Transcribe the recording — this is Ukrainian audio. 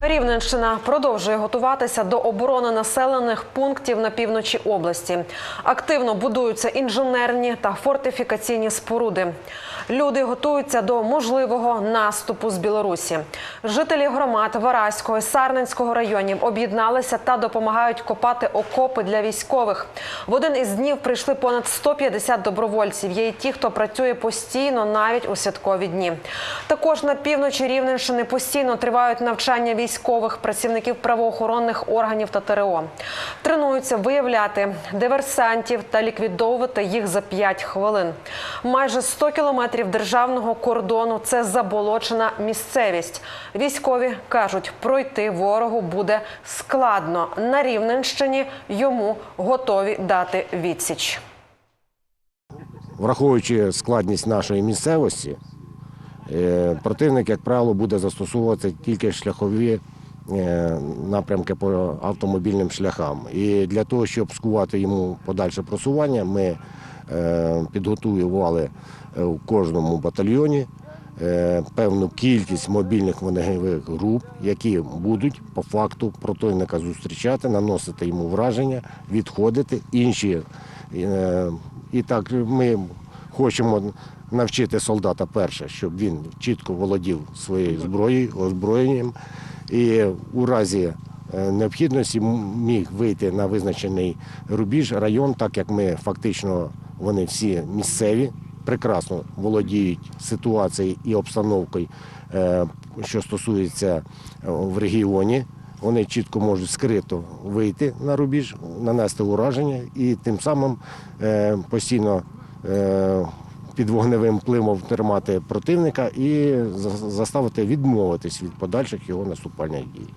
Рівненщина продовжує готуватися до оборони населених пунктів на півночі області. Активно будуються інженерні та фортифікаційні споруди. Люди готуються до можливого наступу з Білорусі. Жителі громад Вараського і Сарненського районів об'єдналися та допомагають копати окопи для військових. В один із днів прийшли понад 150 добровольців. Є і ті, хто працює постійно, навіть у святкові дні. Також на півночі Рівненщини постійно тривають навчання військових працівників правоохоронних органів та ТРО. Тренуються виявляти диверсантів та ліквідовувати їх за 5 хвилин. Майже 100 кілометрів державного кордону це заболочена місцевість. Військові кажуть, пройти ворогу буде складно. На Рівненщині йому готові дати відсіч. Враховуючи складність нашої місцевості, противник, як правило, буде застосовувати тільки шляхові е, напрямки по автомобільним шляхам. І для того, щоб скувати йому подальше просування, ми е, підготували е, в кожному батальйоні е, певну кількість мобільних вогневих груп, які будуть по факту противника зустрічати, наносити йому враження, відходити. Інші е, і так ми хочемо навчити солдата перше, щоб він чітко володів своєю зброєю, озброєнням і у разі е, необхідності міг вийти на визначений рубіж, район, так як ми фактично вони всі місцеві, прекрасно володіють ситуацією і обстановкою, е, що стосується е, в регіоні. Вони чітко можуть скрито вийти на рубіж, нанести ураження і тим самим постійно під вогневим впливом тримати противника і заставити відмовитись від подальших його наступальних дій.